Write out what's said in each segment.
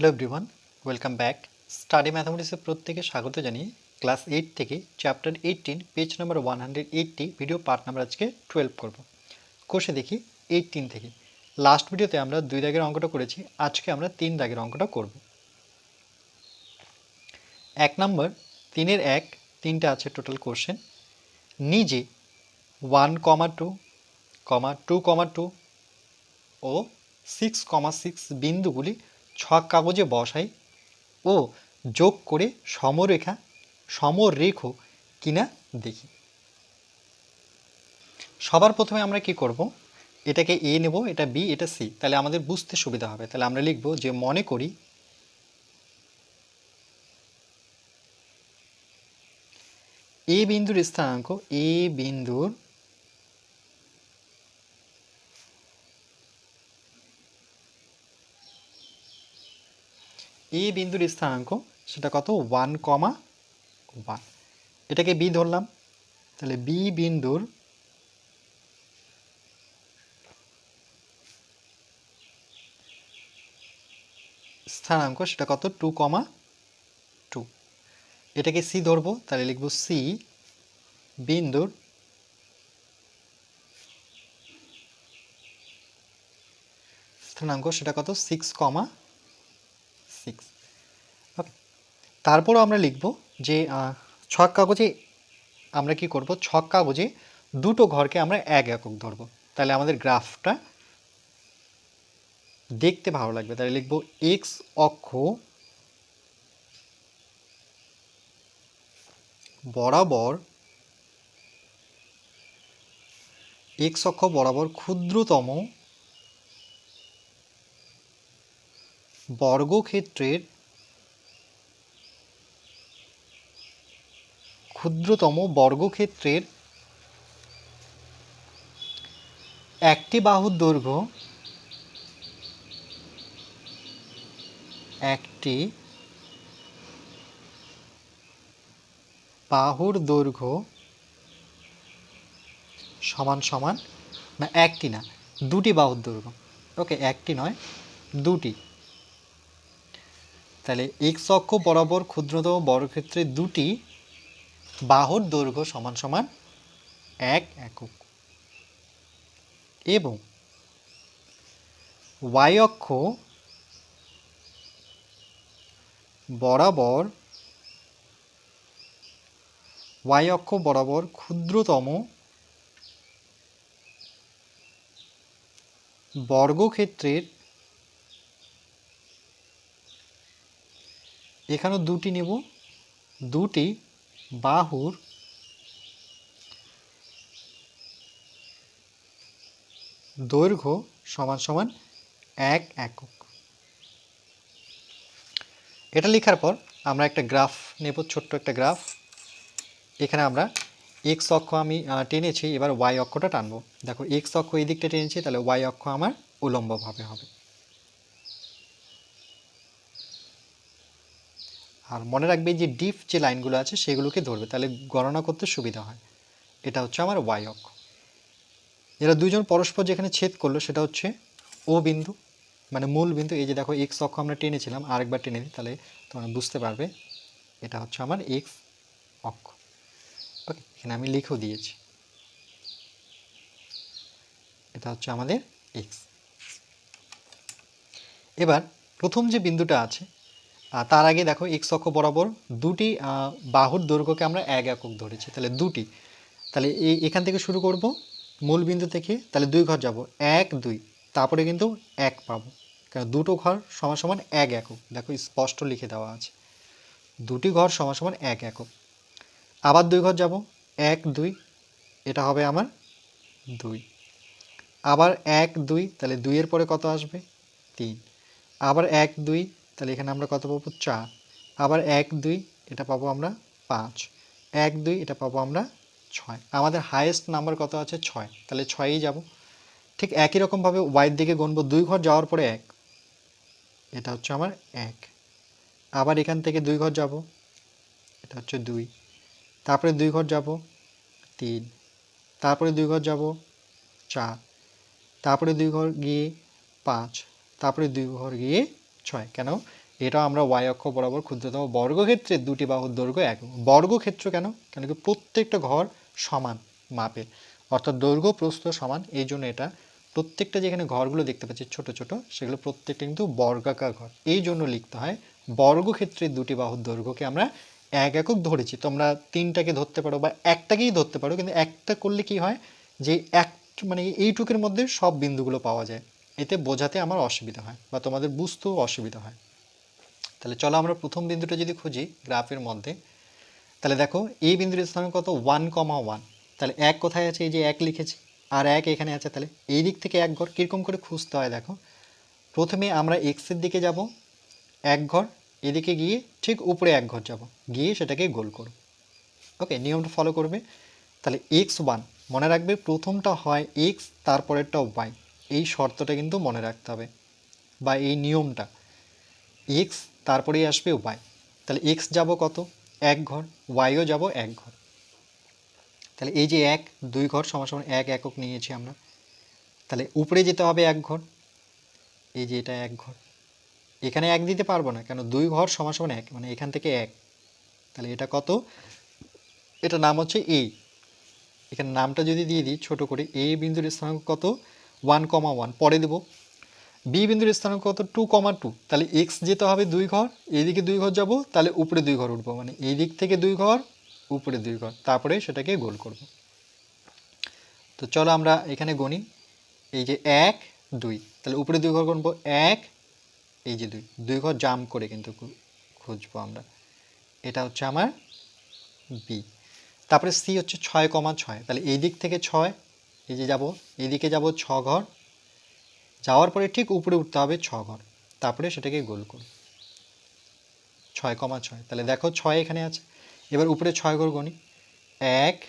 Hello everyone welcome back study ম্যাথামেটিক্সের প্রত্যেকে স্বাগত জানিয়ে ক্লাস এইট থেকে chapter eighteen page number one hundred eighty video part number আজকে twelve করব। কোষে দেখি এইটিন থেকে। লাস্ট ভিডিওতে আমরা দুই দাগের অঙ্কটা করেছি, আজকে আমরা তিন দাগের অঙ্কটা করব। এক নম্বর তিনের এক, তিনটা আছে টোটাল কোশ্চেন নিজে one comma two comma two comma two ও সিক্স কমা সিক্স বিন্দুগুলি ছক কাগজে বসাই ও যোগ করে সমরেখা, সমরেখ কিনা দেখি। সবার প্রথমে আমরা কি করব? এটাকে এ নেব, এটা বি এটা সি তাহলে আমাদের বুঝতে সুবিধা হবে। তাহলে আমরা লিখব যে মনে করি এ বিন্দুর স্থানাঙ্ক এ বিন্দুর এ বিন্দুর স্থানাঙ্ক সেটা কত? ওয়ান কমা ওয়ান এটাকে বি ধরলাম। তাহলে বি বিন্দুর স্থানাঙ্ক, সেটা কত? টু কমা টু এটাকে সি ধরবো, তাহলে লিখব সি বিন্দুর স্থানাঙ্ক, সেটা কত? সিক্স কমা সিক্স ওকে তারপরও আমরা লিখব যে ছক কাগজে আমরা কি করব? ছক কাগজে দুটো ঘরকে আমরা এক একক ধরবো। তাহলে আমাদের গ্রাফটা দেখতে ভালো লাগবে। তাহলে লিখব এক্স অক্ষ বরাবর এক্স অক্ষ বরাবর ক্ষুদ্রতম বর্গক্ষেত্রের ক্ষুদ্রতম বর্গক্ষেত্রের একটি বাহুর দৈর্ঘ্য, একটি বাহুর দৈর্ঘ্য সমান সমান, না, একটি না, দুটি বাহুর দৈর্ঘ্য। ওকে, একটি নয়, দুটি। তাহলে এক্স অক্ষ বরাবর ক্ষুদ্রতম বর্গক্ষেত্রে দুটি বাহুর দৈর্ঘ্য সমান সমান এক একক। এবং ওয়াই অক্ষ বরাবর ওয়াই অক্ষ বরাবর ক্ষুদ্রতম বর্গক্ষেত্রের এখানেও দুটি নেব, দুটি বাহুর দৈর্ঘ্য সমান সমান এক একক। এটা লেখার পর আমরা একটা গ্রাফ নেব, ছোট্ট একটা গ্রাফ। এখানে আমরা এক্স অক্ষ আমি টেনেছি, এবার ওয়াই অক্ষটা টানবো। দেখো, এক্স অক্ষ এই দিকটা টেনেছি, তাহলে ওয়াই অক্ষ আমার উলম্বভাবে হবে। আর মনে রাখবে যে ডিপ যে লাইনগুলো আছে সেগুলোকে ধরবে, তাহলে গণনা করতে সুবিধা হয়। এটা হচ্ছে আমার ওয়াই অক্ষ। এরা দুজন পরস্পর যেখানে ছেদ করল, সেটা হচ্ছে ও বিন্দু মানে মূল বিন্দু। এই যে দেখো এক্স অক্ষ আমরা টেনেছিলাম, আরেকবার টেনে দিই তাহলে তোমরা বুঝতে পারবে, এটা হচ্ছে আমার এক্স অক্ষ। ওকে, এখানে আমি লিখেও দিয়েছি। এটা হচ্ছে আমাদের এক্স এবার প্রথম যে বিন্দুটা আছে তার আগে দেখো এক্স অক্ষ বরাবর দুটি বাহুর দৈর্ঘ্যকে আমরা এক একক ধরেছি, তাহলে দুটি। তাহলে এই, এখান থেকে শুরু করব, মূল বিন্দু থেকে, তাহলে দুই ঘর যাব, এক, দুই। তারপরে কিন্তু এক পাবো কারণ দুটো ঘর সমান সমান এক একক। দেখো স্পষ্ট লিখে দেওয়া আছে। দুটি ঘর সমান সমান এক একক। আবার দুই ঘর যাব, এক, দুই। এটা হবে আমার দুই। আবার এক, দুই, তাহলে দুইয়ের পরে কত আসবে? তিন। আবার এক, দুই তাহলে এখানে আমরা কত পাবো? চার আবার এক, দুই, এটা পাবো আমরা পাঁচ। এক, দুই, এটা পাবো আমরা ছয়। আমাদের হায়েস্ট নাম্বার কত আছে? ছয়। তাহলে ছয়েই যাব। ঠিক একই রকমভাবে ওয়াইয়ের দিকে গুনবো। দুই ঘর যাওয়ার পরে এক। এটা হচ্ছে আমার এক। আবার এখান থেকে দুই ঘর যাব। এটা হচ্ছে দুই। তারপরে দুই ঘর যাব তিন। তারপরে দুই ঘর যাব চার। তারপরে দুই ঘর গিয়ে পাঁচ। তারপরে দুই ঘর গিয়ে ছয়, কেন? এটাও আমরা ওয়াই অক্ষ বরাবর ক্ষুদ্রতম বর্গক্ষেত্রের দুটি বাহুর দৈর্ঘ্য এক। বর্গক্ষেত্র কেন? কেন কি প্রত্যেকটা ঘর সমান মাপের। অর্থাৎ দৈর্ঘ্য, প্রস্থ সমান, এই জন্য এটা প্রত্যেকটা যেখানে ঘরগুলো দেখতে পাচ্ছি ছোট ছোট, সেগুলো প্রত্যেকটা কিন্তু বর্গাকার ঘর। এই জন্য লিখতে হয় বর্গক্ষেত্রের দুটি বাহুর দৈর্ঘ্যকে আমরা এক একক ধরেছি। তোমরা তিনটাকে ধরতে পারো বা একটাকেই ধরতে পারো, কিন্তু একটা করলে কি হয়? যে এক মানে এইটুকের মধ্যে সব বিন্দুগুলো পাওয়া যায়। এতে বোঝাতে আমার অসুবিধা হয় বা তোমাদের বুঝতেও অসুবিধা হয়। তাহলে চলো আমরা প্রথম বিন্দুটা যদি খুঁজি গ্রাফের মধ্যে, তাহলে দেখো এই বিন্দুর স্থান কত ওয়ান কমা ওয়ান তাহলে এক কোথায় আছে? এই যে এক লিখেছি। আর এক এখানে আছে, তাহলে এই দিক থেকে এক ঘর কীরকম করে খুঁজতে হয় দেখো। প্রথমে আমরা এক্সের দিকে যাব, এক ঘর, এদিকে গিয়ে ঠিক উপরে এক ঘর যাব। গিয়ে সেটাকে গোল করব ওকে, নিয়মটা ফলো করবে। তাহলে এক্স ওয়ান মনে রাখবে প্রথমটা হয় এক্স তারপরেরটা ওয়াই এই শর্তটা কিন্তু মনে রাখতে হবে বা এই নিয়মটা। এক্স তারপরেই আসবে ওয়াই তাহলে এক্স যাব কত? এক ঘর ওয়াইও যাব এক ঘর। তাহলে এই যে এক, দুই ঘর সমান এক একক নিয়েছি আমরা। তাহলে উপরে যেতে হবে এক ঘর। এই যে এটা এক ঘর। এখানে এক দিতে পারব না, কেন দুই ঘর সমান এক মানে এখান থেকে এক। তাহলে এটা কত? এটা নাম হচ্ছে এ এখানে নামটা যদি দিয়ে দিই, ছোট করে এ বিন্দুর স্থানাঙ্ক কত? ওয়ান কমা ওয়ান পরে দেবো। বি বিন্দুর স্থানাঙ্ক কত? টু কমা টু তাহলে এক্স যেতে হবে দুই ঘর, এইদিকে দুই ঘর যাব, তাহলে উপরে দুই ঘর উঠবো। মানে এই দিক থেকে দুই ঘর, উপরে দুই ঘর। তারপরে সেটাকে গোল করব। তো চলো আমরা এখানে গণি। এই যে এক, দুই। তাহলে উপরে দুই ঘর গুনবো এক, এই যে দুই। দুই ঘর জাম্প করে কিন্তু খুঁজবো আমরা। এটা হচ্ছে আমার বি তারপরে সি হচ্ছে ছয় কমা ছয়। তাহলে এই দিক থেকে ছয় এই যে যাব এইদিকে যাব ছ ঘর। যাওয়ার পরে ঠিক উপরে উঠতে হবে ছ ঘর। তারপরে সেটাকে গোল করব। ছয় কমা ছয়। তাহলে দেখো ছয় এখানে আছে। এবার উপরে ছয় ঘর গণি এক,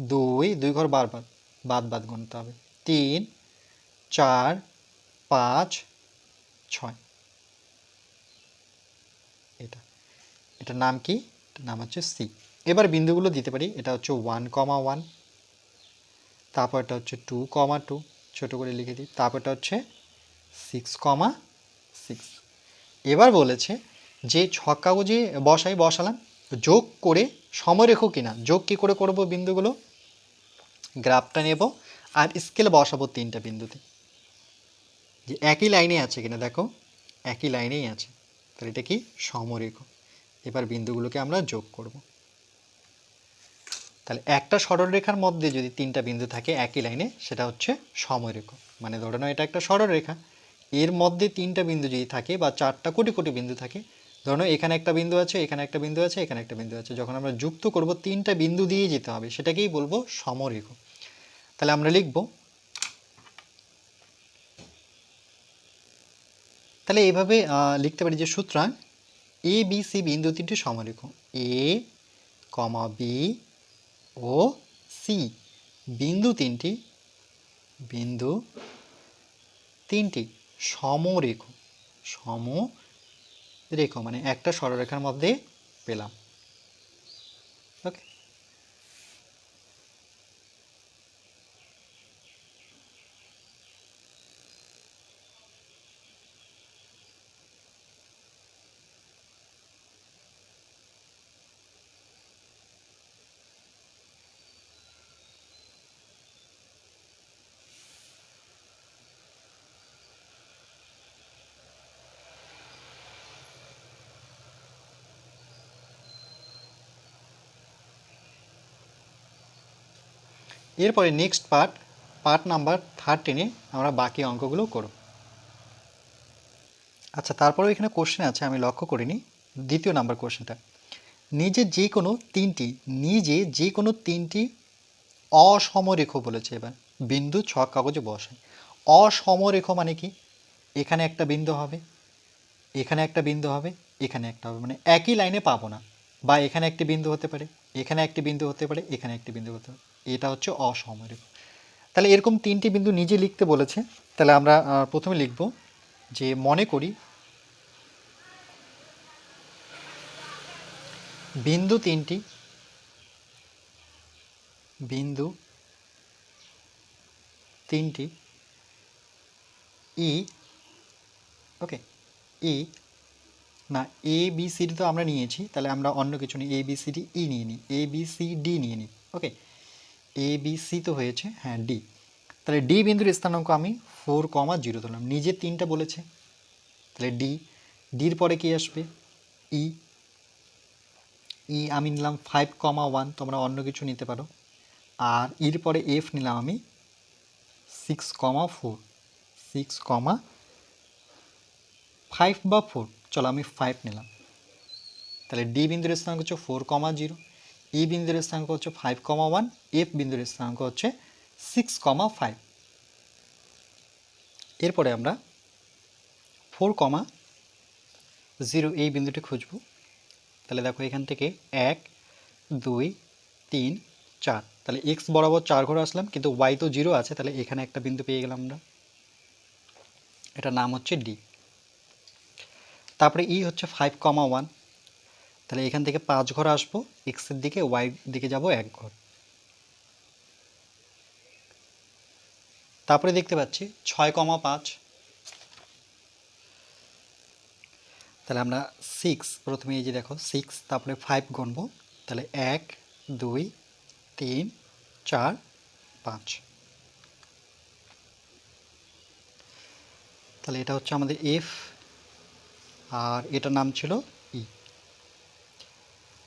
দুই দুই ঘর বারবার বাদ বাদ গুনতে হবে। তিন, চার, পাঁচ, ছয়। এটা। এটার নাম কি? নাম হচ্ছে সি। এবার বিন্দুগুলো দিতে পারি। এটা হচ্ছে ওয়ান কমা ওয়ান তারপর এটা হচ্ছে টু কমা টু ছোটো করে লিখে দিই। তারপরটা হচ্ছে সিক্স কমা সিক্স এবার বলেছে যে ছক কাগজে বসাই, বসালাম, যোগ করে সমরেখ কিনা? যোগ কি করে করব বিন্দুগুলো? গ্রাফটা নেব আর স্কেল বসাবো তিনটা বিন্দুতে। যে একই লাইনে আছে কিনা, দেখো, একই লাইনেই আছে। তাহলে এটা কি? সমরেখ। এবার বিন্দুগুলোকে আমরা যোগ করব। তাহলে একটা সরলরেখার মধ্যে যদি তিনটা বিন্দু থাকে একই লাইনে সেটা হচ্ছে সমরেখ। মানে ধরে নাও এটা একটা সরলরেখা। এর মধ্যে তিনটা বিন্দু যদি থাকে বা চারটা কোটি কোটি বিন্দু থাকে ধরো এখানে একটা বিন্দু আছে এখানে একটা বিন্দু আছে এখানে একটা বিন্দু আছে যখন আমরা যুক্ত করব তিনটা বিন্দু দিয়ে যেতে হবে সেটাকেই বলব সমরেখ। তাহলে আমরা লিখব তাহলে আহ, লিখতে পারি যে সুতরাং এ বি সি বিন্দু তিনটি সমরেখ। এ কমা বি ও সি। বিন্দু তিনটি বিন্দু তিনটি সমরেখ। সমরেখ মানে একটা সরলরেখার মধ্যে পেলাম ওকে এরপরে নেক্সট পার্ট পার্ট নাম্বার থার্টিনে আমরা বাকি অঙ্কগুলো করব। আচ্ছা তারপরেও এখানে কোশ্চেন আছে, আমি লক্ষ্য করিনি। দ্বিতীয় নাম্বার কোশ্চেনটা নিজে যে কোনো তিনটি, নিজে যে কোনো তিনটি অসমরেখ বলেছে এবার। বিন্দু ছক কাগজে বসায় অসমরেখ মানে কি? এখানে একটা বিন্দু হবে, এখানে একটা বিন্দু হবে, এখানে একটা হবে। মানে একই লাইনে পাবো না। বা এখানে একটি বিন্দু হতে পারে, এখানে একটি বিন্দু হতে পারে, এখানে একটি বিন্দু হতে পারে। এটা হচ্ছে অসমরেখ তাহলে এরকম তিনটি বিন্দু নিজে লিখতে বলেছে, তাহলে আমরা প্রথমে লিখব যে মনে করি বিন্দু তিনটি বিন্দু তিনটি, ই ওকে ই, না, এ, বি, সি, ডি তো আমরা নিয়েছি, তাহলে আমরা অন্য কিছু নিই, A, B, C, D, E নিয়ে নিই, এ, বি, সি, ডি নিয়ে নিই ওকে এ বি সি তো হয়েছে হ্যাঁ ডি তাহলে ডি বিন্দুর স্থানাঙ্ক আমি ফোর কমা জিরো ধরলাম। নিজে তিনটা বলেছে। তাহলে ডি ডির পরে কি আসবে? ই ই আমি নিলাম ফাইভ কমা ওয়ান তোমরা অন্য কিছু নিতে পারো। আর ইর পরে এফ নিলাম আমি six comma four six comma five বা ফোর চলো আমি ফাইভ নিলাম। তাহলে ডি বিন্দুর স্থানাঙ্ক হচ্ছে ফোর কমা জিরো ই বিন্দুর স্থানাঙ্ক হচ্ছে ফাইভ কমা ওয়ান এফ বিন্দুর স্থানাঙ্ক হচ্ছে সিক্স কমা ফাইভ এরপরে আমরা ফোর কমা জিরো এই বিন্দুটি খুঁজব। তাহলে দেখো এখান থেকে এক, দুই, তিন, চার। তাহলে এক্স বরাবর চার ঘরে আসলাম, কিন্তু ওয়াই তো জিরো আছে, তাহলে এখানে একটা বিন্দু পেয়ে গেলাম আমরা। এটার নাম হচ্ছে ডি তারপরে ই হচ্ছে ফাইভ কমা ওয়ান তাহলে এখান থেকে পাঁচ ঘর আসব এক্সের দিকে ওয়াই দিকে যাব এক ঘর। তারপরে দেখতে পাচ্ছি ছয় কমা পাঁচ। তাহলে আমরা সিক্স প্রথমে এই যে দেখো সিক্স তারপরে ফাইভ গণবো তাহলে এক, দুই, তিন, চার, পাঁচ। তাহলে এটা হচ্ছে আমাদের এফ আর এটার নাম ছিল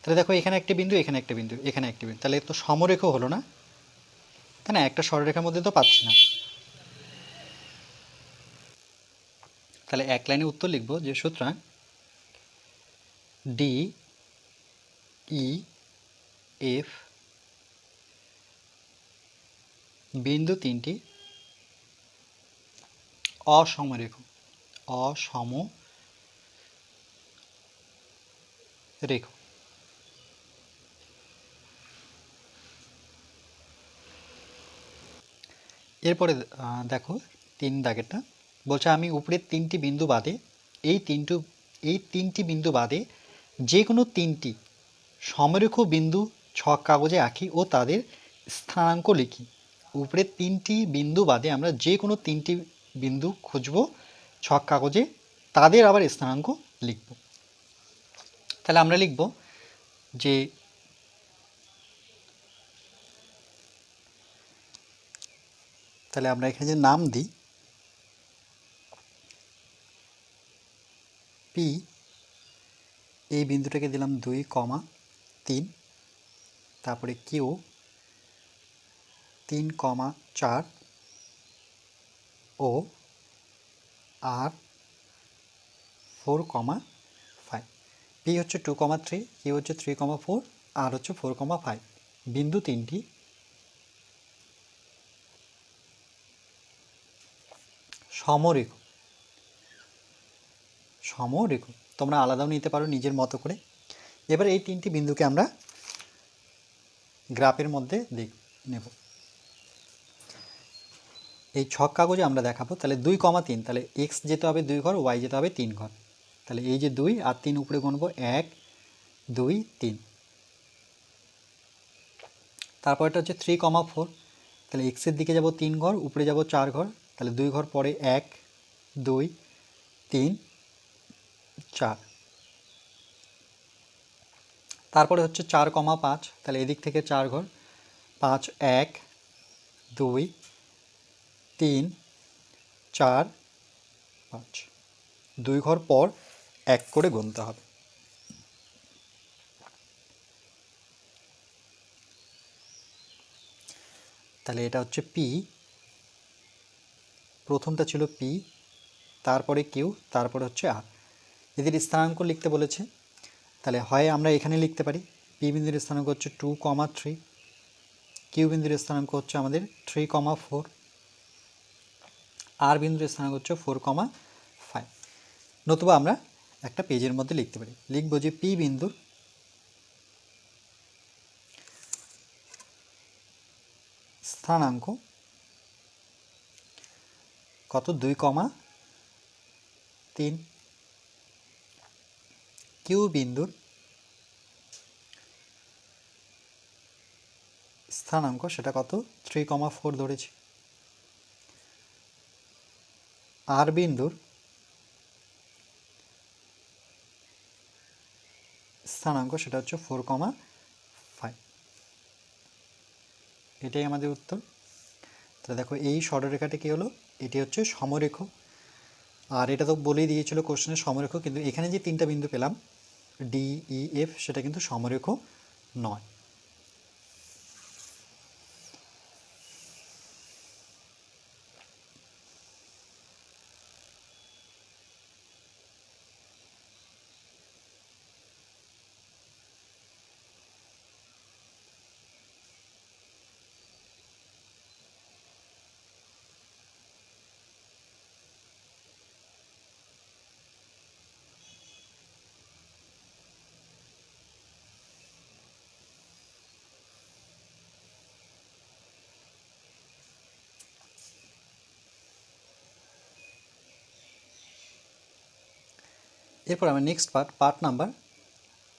তাহলে দেখো, এখানে একটি বিন্দু, এখানে একটা বিন্দু, এখানে একটি বিন্দু। তাহলে তো সমরেখ হলো না? তাই না? একটা সরলরেখার মধ্যে তো পাচ্ছি না। তাহলে এক লাইনে উত্তর লিখব যে সুতরাং ডি ই এফ বিন্দু তিনটি অসমরেখ অসম রেখ এরপরে দেখো তিন দাগেরটা। বলছে, আমি উপরের তিনটি বিন্দু বাদে, এই তিনটু, এই তিনটি বিন্দু বাদে যে কোনো তিনটি সমরেখ বিন্দু, ছক কাগজে আঁকি ও তাদের স্থানাঙ্ক লিখি। উপরের তিনটি বিন্দু বাদে আমরা যে কোনো তিনটি বিন্দু খুঁজব, ছক কাগজে, তাদের আবার স্থানাঙ্ক লিখব। তাহলে আমরা লিখব যে তাহলে আমরা এখানে যে নাম দিই পি এই বিন্দুটাকে দিলাম দুই কমা তিন, তারপরে কিউ তিন কমা চার ও R four comma five P হচ্ছে টু কমা থ্রি কিউ হচ্ছে থ্রি কমা ফোর আর হচ্ছে ফোর কমা ফাইভ বিন্দু তিনটি সমরেখ। সমরেখ। তোমরা আলাদাও নিতে পারো নিজের মতো করে। এবার এই তিনটি বিন্দুকে আমরা গ্রাফের মধ্যে দেখ নেব। এই ছক কাগজে আমরা দেখাবো। তাহলে দুই কমা তিন। তাহলে এক্স যেতে হবে দুই ঘর, ওয়াই যেতে হবে তিন ঘর। তাহলে এই যে দুই আর তিন উপরে গুনবো এক, দুই, তিন। তারপরটা হচ্ছে থ্রি কমা ফোর। তাহলে এক্সের দিকে যাব তিন ঘর, উপরে যাব চার ঘর। তাহলে দুই ঘর পরে এক, দুই, তিন, চার। তারপরে হচ্ছে চার কমা পাঁচ, তাহলে এদিক থেকে চার ঘর। পাঁচ, এক, দুই, তিন, চার, পাঁচ। দুই ঘর পর এক করে গুনতে হবে। তাহলে এটা হচ্ছে পি প্রথমটা ছিল পি, তারপরে কিউ, তারপরে হচ্ছে আর এদের স্থানাঙ্ক লিখতে বলেছে। তাহলে হয় আমরা এখানে লিখতে পারি, পি বিন্দুর স্থানাঙ্ক হচ্ছে টু কমা থ্রি, কিউ বিন্দুর স্থানাঙ্ক হচ্ছে আমাদের থ্রি কমা ফোর, আর বিন্দুর স্থানাঙ্ক হচ্ছে ফোর কমা ফাইভ। নতুবা আমরা একটা পেজের মধ্যে লিখতে পারি। লিখব যে পি বিন্দুর স্থানাঙ্ক কত? দুই কমা তিন। কিউ বিন্দুর স্থানাঙ্ক সেটা কত? থ্রি কমা ফোর ধরেছি। আর বিন্দুর স্থানাঙ্ক সেটা হচ্ছে ফোর কমা ফাইভ। এটাই আমাদের উত্তর। তাহলে দেখো, এই সরলরেখাটি কী হলো? এটি হচ্ছে সমরেখ। আর এটা তো বলেই দিয়েছিল কোশ্চেনের সমরেখ, কিন্তু এখানে যে তিনটা বিন্দু পেলাম ডি ই এফ সেটা কিন্তু সমরেখ নয়। এরপর আমরা নেক্সট পার্ট পার্ট নাম্বার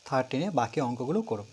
থার্টিনে বাকি অঙ্কগুলো করব।